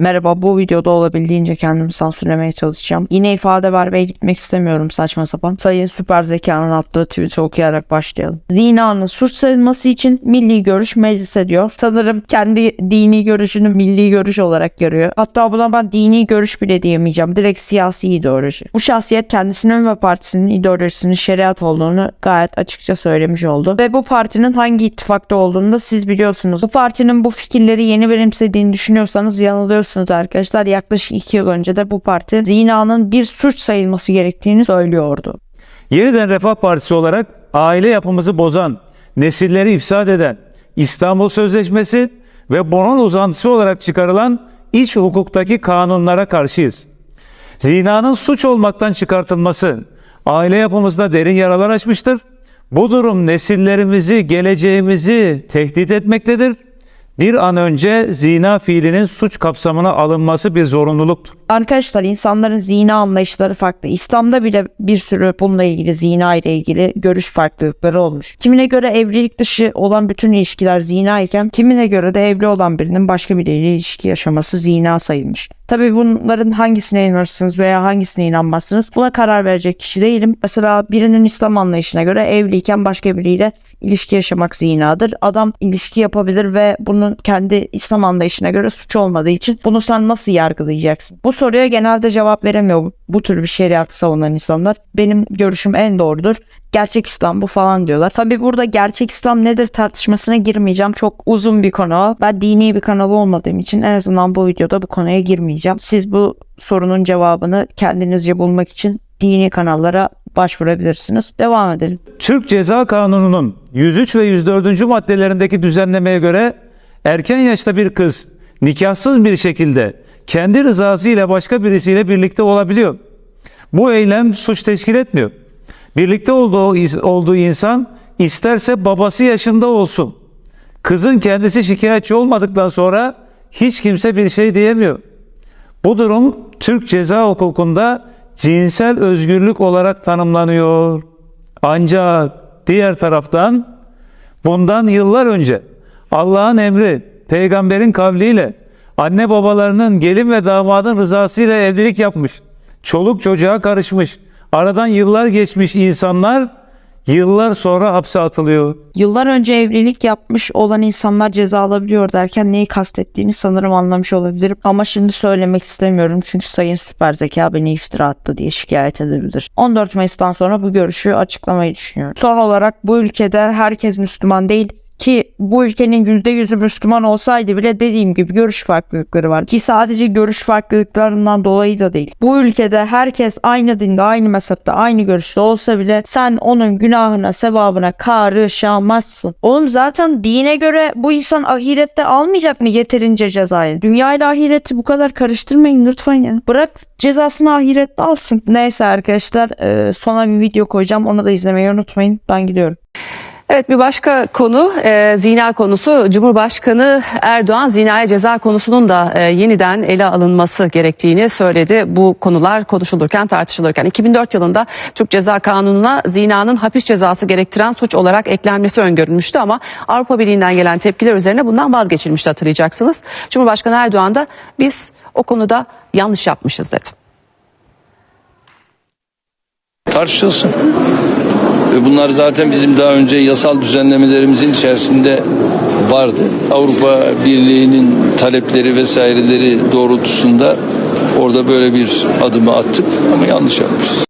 Merhaba bu videoda olabildiğince kendimi sansürlemeye çalışacağım. Yine ifade vermeye gitmek istemiyorum saçma sapan. Sayın Süper Zeka'nın attığı tweet'i okuyarak başlayalım. Zinanın suç sayılması için milli görüş meclis ediyor. Sanırım kendi dini görüşünü milli görüş olarak görüyor. Hatta buna ben dini görüş bile diyemeyeceğim. Direkt siyasi ideoloji. Bu şahsiyet kendisinin ve partisinin ideolojisinin şeriat olduğunu gayet açıkça söylemiş oldu. Ve bu partinin hangi ittifakta olduğunu da siz biliyorsunuz. Bu partinin bu fikirleri yeni benimsediğini düşünüyorsanız yanılıyorsunuz arkadaşlar. Yaklaşık 2 yıl önce de bu parti zinanın bir suç sayılması gerektiğini söylüyordu. Yeniden Refah Partisi olarak aile yapımızı bozan, nesilleri ifsad eden İstanbul Sözleşmesi ve bunun uzantısı olarak çıkarılan iç hukuktaki kanunlara karşıyız. Zinanın suç olmaktan çıkartılması aile yapımızda derin yaralar açmıştır. Bu durum nesillerimizi, geleceğimizi tehdit etmektedir. Bir an önce zina fiilinin suç kapsamına alınması bir zorunluluktur. Arkadaşlar insanların zina anlayışları farklı. İslam'da bile bir sürü bununla ilgili zina ile ilgili görüş farklılıkları olmuş. Kimine göre evlilik dışı olan bütün ilişkiler zina iken kimine göre de evli olan birinin başka biriyle ilişki yaşaması zina sayılmış. Tabii bunların hangisine inanırsınız veya hangisine inanmazsınız buna karar verecek kişi değilim. Mesela birinin İslam anlayışına göre evliyken başka biriyle ilişki yaşamak zinadır. Adam ilişki yapabilir ve bunun kendi İslam anlayışına göre suç olmadığı için bunu sen nasıl yargılayacaksın? Bu soruya genelde cevap veremiyor bu, tür bir şeriatı savunan insanlar. Benim görüşüm en doğrudur. Gerçek İslam bu falan diyorlar. Tabi burada gerçek İslam nedir tartışmasına girmeyeceğim. Çok uzun bir konu. Ben dini bir kanal olmadığım için en azından bu videoda bu konuya girmeyeceğim. Siz bu sorunun cevabını kendinizce bulmak için dini kanallara başvurabilirsiniz. Devam edelim. Türk Ceza Kanunu'nun 103 ve 104. maddelerindeki düzenlemeye göre erken yaşta bir kız nikahsız bir şekilde kendi rızası ile başka birisiyle birlikte olabiliyor. Bu eylem suç teşkil etmiyor. Birlikte olduğu, olduğu insan isterse babası yaşında olsun. Kızın kendisi şikayetçi olmadıktan sonra hiç kimse bir şey diyemiyor. Bu durum Türk ceza hukukunda cinsel özgürlük olarak tanımlanıyor. Ancak diğer taraftan bundan yıllar önce Allah'ın emri, peygamberin kavliyle anne babalarının gelin ve damadın rızasıyla evlilik yapmış. Çoluk çocuğa karışmış. Aradan yıllar geçmiş insanlar yıllar sonra hapse atılıyor. Yıllar önce evlilik yapmış olan insanlar ceza alabiliyor derken neyi kastettiğini sanırım anlamış olabilirim. Ama şimdi söylemek istemiyorum çünkü Sayın Süper Zeka beni iftira attı diye şikayet edebilir. 14 Mayıs'tan sonra bu görüşü açıklamayı düşünüyorum. Son olarak bu ülkede herkes Müslüman değil ki bu ülkenin %100'ü Müslüman olsaydı bile dediğim gibi görüş farklılıkları var. Ki sadece görüş farklılıklarından dolayı da değil. Bu ülkede herkes aynı dinde, aynı mezhepte, aynı görüşte olsa bile sen onun günahına, sevabına karışamazsın. Oğlum zaten dine göre bu insan ahirette almayacak mı yeterince cezayı? Dünya ile ahireti bu kadar karıştırmayın lütfen ya. Bırak cezasını ahirette alsın. Neyse arkadaşlar e, sona bir video koyacağım. Onu da izlemeyi unutmayın. Ben gidiyorum. Evet bir başka konu e, zina konusu. Cumhurbaşkanı Erdoğan zinaya ceza konusunun da e, yeniden ele alınması gerektiğini söyledi. Bu konular konuşulurken tartışılırken 2004 yılında Türk Ceza Kanunu'na zinanın hapis cezası gerektiren suç olarak eklenmesi öngörülmüştü ama Avrupa Birliği'nden gelen tepkiler üzerine bundan vazgeçilmişti hatırlayacaksınız. Cumhurbaşkanı Erdoğan da biz o konuda yanlış yapmışız dedi. tartışılsın. Bunlar zaten bizim daha önce yasal düzenlemelerimizin içerisinde vardı. Avrupa Birliği'nin talepleri vesaireleri doğrultusunda orada böyle bir adımı attık ama yanlış yapmışız.